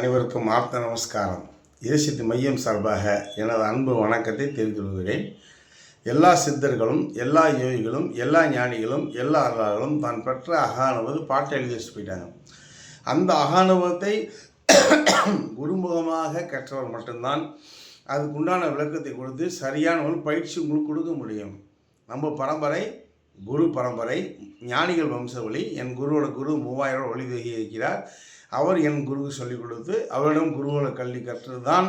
அனைவருக்கும் ஆர்த்த நமஸ்காரம். இயேசித்து மையம் சார்பாக எனது அன்பு வணக்கத்தை தெரிவித்து கொள்கிறேன் எல்லா சித்தர்களும் எல்லா யோகிகளும் எல்லா ஞானிகளும் எல்லா அருளாளர்களும் தான் பெற்ற அகானுவது பாட்டை எழுதி வச்சுட்டு போயிட்டாங்க. அந்த அகானுபவத்தை குருமுகமாக கற்றவர் மட்டும்தான் அதுக்குண்டான விளக்கத்தை கொடுத்து சரியான ஒரு பயிற்சி உங்களுக்கு கொடுக்க முடியும். நம்ம பரம்பரை குரு பரம்பரை ஞானிகள் வம்சவழி என் குருவோட குரு மூவாயிரம் ஒளி இருக்கிறார். அவர் என் குருவுக்கு சொல்லிக் கொடுத்து அவரிடம் குருவோட கல்வி கற்று தான்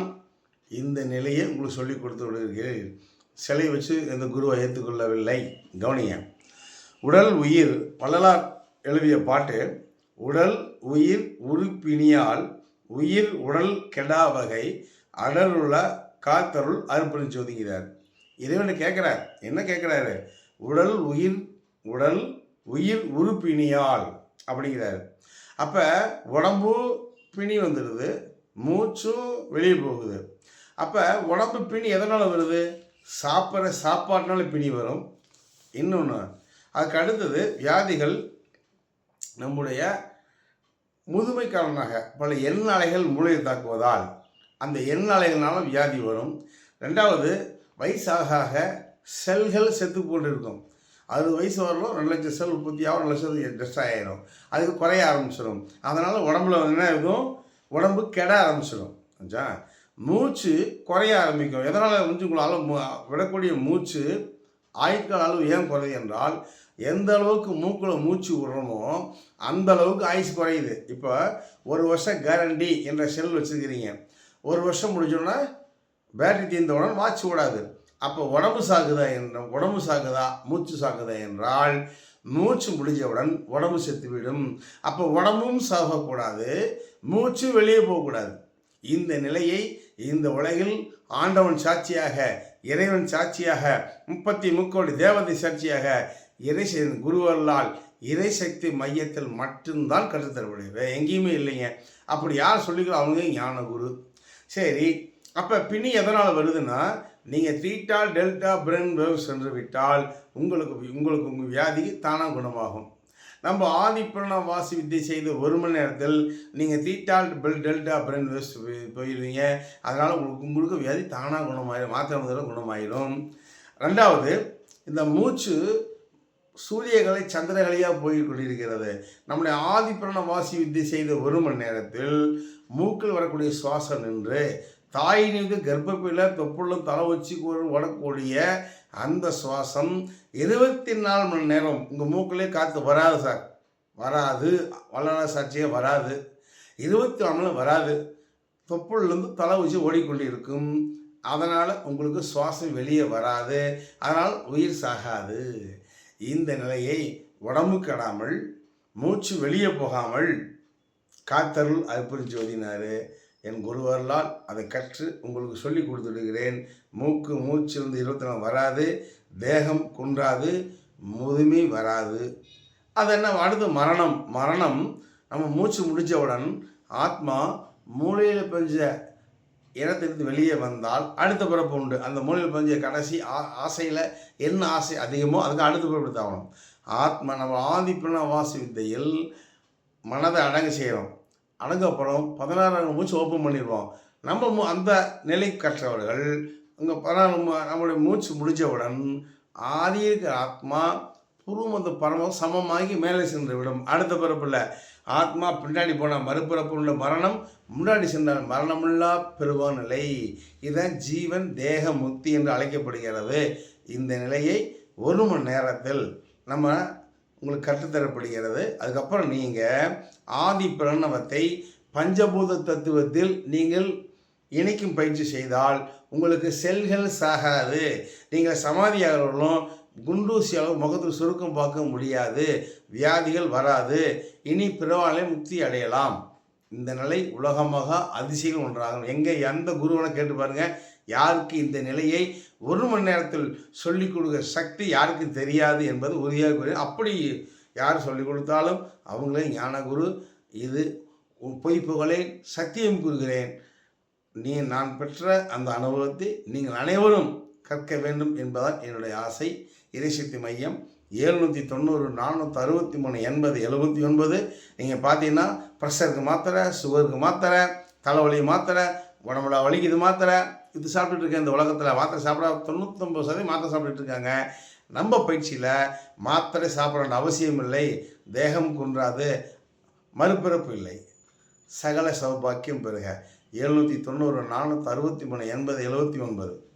இந்த நிலையை உங்களுக்கு சொல்லிக் கொடுத்து விடுகிறேன். சிலை வச்சு இந்த குருவை ஏற்றுக்கொள்ளவில்லை கவனிய உடல் உயிர் வள்ளலார் எழுதிய பாட்டு உடல் உயிர் உறுப்பினியால் உயிர் உடல் கெடா வகை அடருள காத்தருள் அர்ப்பணி சோதிக்கிறார். இறைவனை கேட்குறார். என்ன கேட்குறாரு? உடல் உயிர் உடல் உயிர் உறுப்பினியால் அப்படிங்கிறார். அப்போ உடம்பு பிணி வந்துடுது மூச்சும் வெளியே போகுது. அப்போ உடம்பு பிணி எதனால் வருது? சாப்பிட்ற சாப்பாட்டினால பிணி வரும். இன்னொன்று அதுக்கு அடுத்தது வியாதிகள் நம்முடைய முதுமை காரணமாக பல எண்ணாலைகள் மூளையை தாக்குவதால் அந்த எண்ணாலைகள்னால வியாதி வரும். ரெண்டாவது வயசாக ஆக செல்கள் செத்து போட்டு இருக்கும் அறுபது வயசு வரலும் ரெண்டு லட்சம் செல் உற்பத்தி ஆகும் ரெண்டு லட்சம் டெஸ்ட் ஆகிடும் அதுக்கு குறைய ஆரம்பிச்சிடும் அதனால் உடம்புல என்ன இருக்கும்? உடம்பு கெட ஆரம்பிச்சிடும் ஆச்சா மூச்சு குறைய ஆரம்பிக்கும். எதனால் வந்து உங்களால் விடக்கூடிய மூச்சு ஆயுட்கால அளவு ஏன் குறையுது என்றால் எந்த அளவுக்கு மூக்கில் மூச்சு விடுறோமோ அந்த அளவுக்கு ஆயுசு குறையுது. இப்போ ஒரு வருஷம் கேரண்டி என்ற செல் வச்சுருக்கிறீங்க. ஒரு வருஷம் முடிஞ்சோன்னா பேட்டரி தீர்ந்தவுடன் வாட்ச் ஓடாது. அப்போ உடம்பு சாகுதா என்ற உடம்பு சாகுதா மூச்சு சாகுதா என்றால் மூச்சு முடிஞ்சவுடன் உடம்பு செத்துவிடும் அப்போ உடம்பும் சாகக்கூடாது மூச்சு வெளியே போகக்கூடாது. இந்த நிலையை இந்த உலகில் ஆண்டவன் சாட்சியாக இறைவன் சாட்சியாக முப்பத்தி முக்கோடி தேவதை சாட்சியாக இறை குருவல்லால் இறைசக்தி மையத்தில் மட்டும்தான் கற்றுத்தரப்படுது எங்கேயுமே இல்லைங்க. அப்படி யார் சொல்லிக்கிறோம் அவங்க ஞான குரு சரி அப்போ பின்னி எதனால் வருதுன்னா நீங்கள் தீட்டால் டெல்டா பிரென் வேவ் சென்று விட்டால் உங்களுக்கு உங்களுக்கு உங்கள் வியாதி தானாக குணமாகும். நம்ம ஆதிப்பிரண வாசி வித்தை செய்த ஒரு மணி நேரத்தில் நீங்கள் தீட்டால் பெல் டெல்டா பிரெயின் வேவ்ஸ் போயிடுவீங்க. அதனால் உங்களுக்கு உங்களுக்கு வியாதி தானாக குணமாயிடும் மாத்திரை முதல்ல குணமாயிடும் ரெண்டாவது இந்த மூச்சு சூரியகளை சந்திரகலையாக போய் கொண்டிருக்கிறது நம்முடைய ஆதிப்பிரண வாசி வித்தை செய்த ஒரு மணி நேரத்தில் மூக்கில் வரக்கூடிய சுவாசம் நின்று தாயினுக்கு கர்ப்பப்பையில் தொப்புள்ளும் தலை வச்சு ஓடக்கூடிய அந்த சுவாசம் இருபத்தி நாலு மணி நேரம் உங்கள் மூக்கிலே காற்று வராது சார். வராது. வல்லன சாட்சியே வராது. இருபத்தி நாலு மணி வராது. தொப்புள்லேருந்து தலை வச்சு ஓடிக்கொண்டு இருக்கும் அதனால் உங்களுக்கு சுவாசம் வெளியே வராது. அதனால் உயிர் சாகாது. இந்த நிலையை உடம்பு கெடாமல் மூச்சு வெளியே போகாமல் காத்தருள் அற்புரிஞ்சு ஓதினார். என் குருவர்களால் அதை கற்று உங்களுக்கு சொல்லி கொடுத்துடுகிறேன் மூக்கு மூச்சிலிருந்து இருபத்தி நாலு வராது தேகம் குன்றாது முதுமை வராது. அது என்ன அடுத்து மரணம். மரணம் நம்ம மூச்சு முடித்தவுடன் ஆத்மா மூளையில் பெஞ்ச இடத்திலிருந்து வெளியே வந்தால் அடுத்த பிறப்பு உண்டு. அந்த மூலையில் பெஞ்ச கடைசி ஆ ஆசையில் என்ன ஆசை அதிகமோ அதுக்கு அடுத்த பிறப்பு தாகணும் ஆத்மா நம்ம ஆதிப்பின வாசி வித்தையில் மனதை அடங்கு செய்கிறோம் அடங்கப்புறம் பதினாறாம் மூச்சு ஓப்பன் பண்ணிடுவோம். நம்ம மூ அந்த நிலை கற்றவர்கள் அங்கே பதினாறு நம்மளுடைய மூச்சு முடிஞ்சவுடன் ஆதி ஆத்மா புருமந்த பரமம் சமமாகி மேலே சென்று விடும். அடுத்த பிறப்பில் ஆத்மா பின்னாடி போனால் மறுபிறப்பு உள்ள மரணம் முன்னாடி சென்றால் மரணமில்லா பெறுவான் நிலை. இதுதான் ஜீவன் தேக முக்தி என்று அழைக்கப்படுகிறது. இந்த நிலையை ஒரு மணி நேரத்தில் நம்ம உங்களுக்கு கற்றுத்தரப்படுகிறது. அதுக்கப்புறம் நீங்கள் ஆதி பிரணவத்தை பஞ்சபூத தத்துவத்தில் நீங்கள் இணைக்கும் பயிற்சி செய்தால் உங்களுக்கு செல்கள் சாகாது. நீங்கள் சமாதியாகிறவர்களும் குண்டூசி அளவு முகத்தில் சுருக்கம் பார்க்க முடியாது. வியாதிகள் வராது. இனி பிறவாலே முக்தி அடையலாம். இந்த நிலை உலகமாக அதிசயம் ஒன்றாகும். எங்கே எந்த குருவனை கேட்டு பாருங்கள் யாருக்கு இந்த நிலையை ஒரு மணி நேரத்தில் சொல்லிக் கொடுக்குற சக்தி யாருக்கும் தெரியாது என்பது உறுதியாக கூறிய அப்படி யார் சொல்லிக் கொடுத்தாலும் அவங்களே ஞானகுரு இது பொய் புகழேன் சத்தியம் கூறுகிறேன். நீ நான் பெற்ற அந்த அனுபவத்தை நீங்கள் அனைவரும் கற்க வேண்டும் என்பதால் என்னுடைய ஆசை. இறைசக்தி மையம். எழுநூற்றி தொண்ணூறு நானூற்றி அறுபத்தி மூணு எண்பது எழுபத்தி ஒன்பது. நீங்கள் பார்த்தீங்கன்னா ப்ரெஷருக்கு மாத்திரை சுகருக்கு மாத்திரை தலைவலி மாத்திரை உடம்புல வலிக்கு இது மாத்திரை. இது சாப்பிட்டுட்டு இருக்கேன் இந்த உலகத்தில் மாத்திரை சாப்பிட தொண்ணூற்றொம்பது சதவீதம் மாத்திரை சாப்பிட்டுட்டு இருக்காங்க. நம்ம பயிற்சியில் மாத்திரை சாப்பிட அவசியம் இல்லை. தேகம் குன்றாது. மறுபிறப்பு இல்லை. சகல சௌபாக்கியம் பெறுக. எழுநூற்றி தொண்ணூறு நானூற்றி அறுபத்தி மூணு எண்பது எழுபத்தி ஒன்பது.